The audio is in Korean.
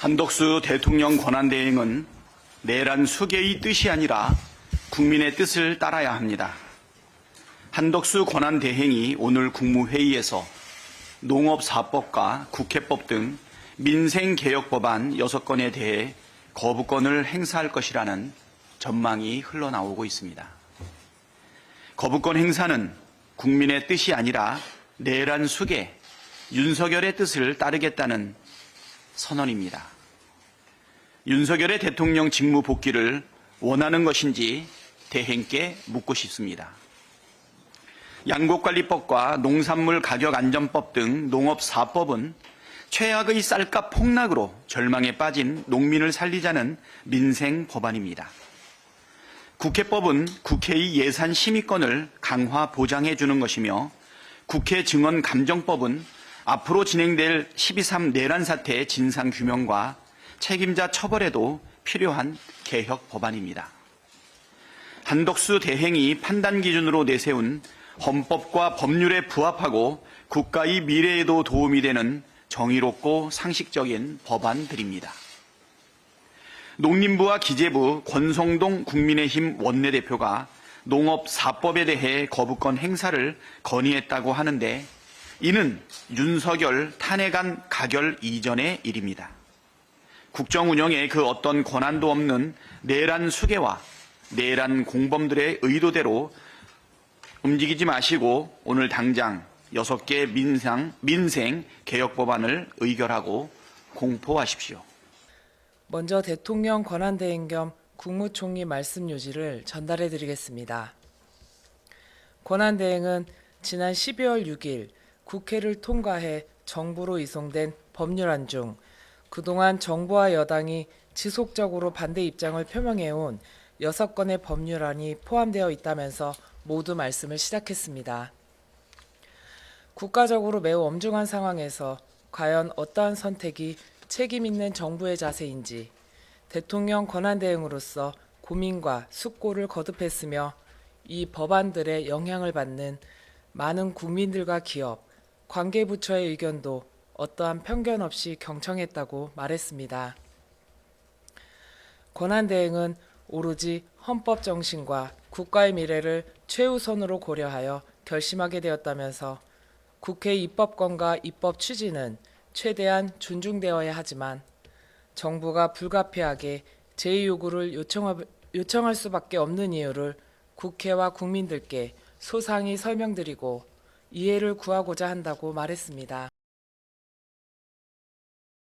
한덕수 대통령 권한대행은 내란 수계의 뜻이 아니라 국민의 뜻을 따라야 합니다. 한덕수 권한대행이 오늘 국무회의에서 농업사법과 국회법 등 민생개혁법안 6건에 대해 거부권을 행사할 것이라는 전망이 흘러나오고 있습니다. 거부권 행사는 국민의 뜻이 아니라 내란 수계, 윤석열의 뜻을 따르겠다는 선언입니다. 윤석열의 대통령 직무 복귀를 원하는 것인지 대행께 묻고 싶습니다. 양곡관리법과 농산물 가격 안전법 등 농업사법은 최악의 쌀값 폭락으로 절망에 빠진 농민을 살리자는 민생 법안입니다. 국회법은 국회의 예산 심의권을 강화 보장해 주는 것이며 국회 증언 감정법은 앞으로 진행될 12.3 내란 사태의 진상 규명과 책임자 처벌에도 필요한 개혁 법안입니다. 한덕수 대행이 판단 기준으로 내세운 헌법과 법률에 부합하고 국가의 미래에도 도움이 되는 정의롭고 상식적인 법안들입니다. 농림부와 기재부 권성동 국민의힘 원내대표가 농업 4법에 대해 거부권 행사를 건의했다고 하는데 이는 윤석열 탄핵안 가결 이전의 일입니다. 국정 운영에 그 어떤 권한도 없는 내란 수계와 내란 공범들의 의도대로 움직이지 마시고 오늘 당장 6개 민상, 민생 개혁 법안을 의결하고 공포하십시오. 먼저 대통령 권한대행 겸 국무총리 말씀 요지를 전달해 드리겠습니다. 권한대행은 지난 12월 6일 국회를 통과해 정부로 이송된 법률안 중 그동안 정부와 여당이 지속적으로 반대 입장을 표명해온 6건의 법률안이 포함되어 있다면서 모두 말씀을 시작했습니다. 국가적으로 매우 엄중한 상황에서 과연 어떠한 선택이 책임 있는 정부의 자세인지 대통령 권한 대행으로서 고민과 숙고를 거듭했으며 이 법안들의 영향을 받는 많은 국민들과 기업, 관계 부처의 의견도 어떠한 편견 없이 경청했다고 말했습니다. 권한대행은 오로지 헌법 정신과 국가의 미래를 최우선으로 고려하여 결심하게 되었다면서 국회 입법권과 입법 취지는 최대한 존중되어야 하지만 정부가 불가피하게 제 요구를 요청할 수밖에 없는 이유를 국회와 국민들께 소상히 설명드리고 이해를 구하고자 한다고 말했습니다.